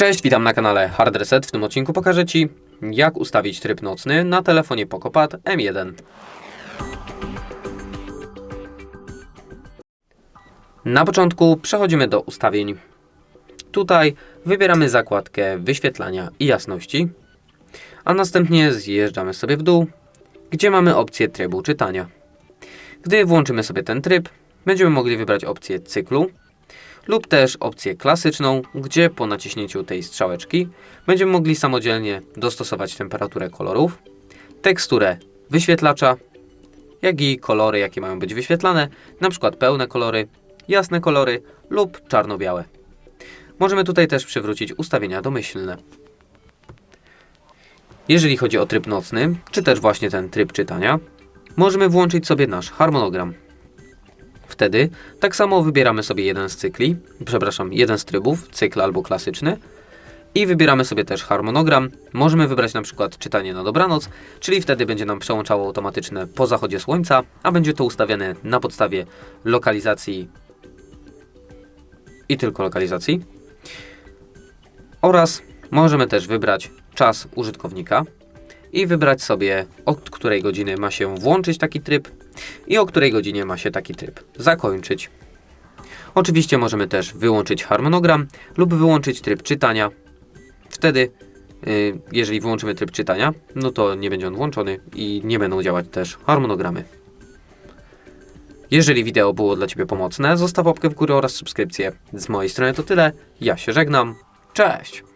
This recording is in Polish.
Cześć, witam na kanale Hard Reset. W tym odcinku pokażę Ci, jak ustawić tryb nocny na telefonie Pocopad M1. Na początku przechodzimy do ustawień. Tutaj wybieramy zakładkę wyświetlania i jasności, a następnie zjeżdżamy sobie w dół, gdzie mamy opcję trybu czytania. Gdy włączymy sobie ten tryb, będziemy mogli wybrać opcję cyklu, lub też opcję klasyczną, gdzie po naciśnięciu tej strzałeczki będziemy mogli samodzielnie dostosować temperaturę kolorów, teksturę wyświetlacza, jak i kolory, jakie mają być wyświetlane, przykład pełne kolory, jasne kolory lub czarno-białe. Możemy tutaj też przywrócić ustawienia domyślne. Jeżeli chodzi o tryb nocny, czy też właśnie ten tryb czytania, możemy włączyć sobie nasz harmonogram. Wtedy tak samo wybieramy sobie jeden z cykli, przepraszam, jeden z trybów, cykl albo klasyczny i wybieramy sobie też harmonogram. Możemy wybrać na przykład czytanie na dobranoc, czyli wtedy będzie nam przełączało automatyczne po zachodzie słońca, a będzie to ustawiane na podstawie lokalizacji i tylko lokalizacji. Oraz możemy też wybrać czas użytkownika i wybrać sobie od której godziny ma się włączyć taki tryb i o której godzinie ma się taki tryb zakończyć. Oczywiście możemy też wyłączyć harmonogram lub wyłączyć tryb czytania. Wtedy, y, jeżeli wyłączymy tryb czytania, no to nie będzie on włączony i nie będą działać też harmonogramy. Jeżeli wideo było dla Ciebie pomocne, zostaw łapkę w górę oraz subskrypcję. Z mojej strony to tyle. Ja się żegnam. Cześć!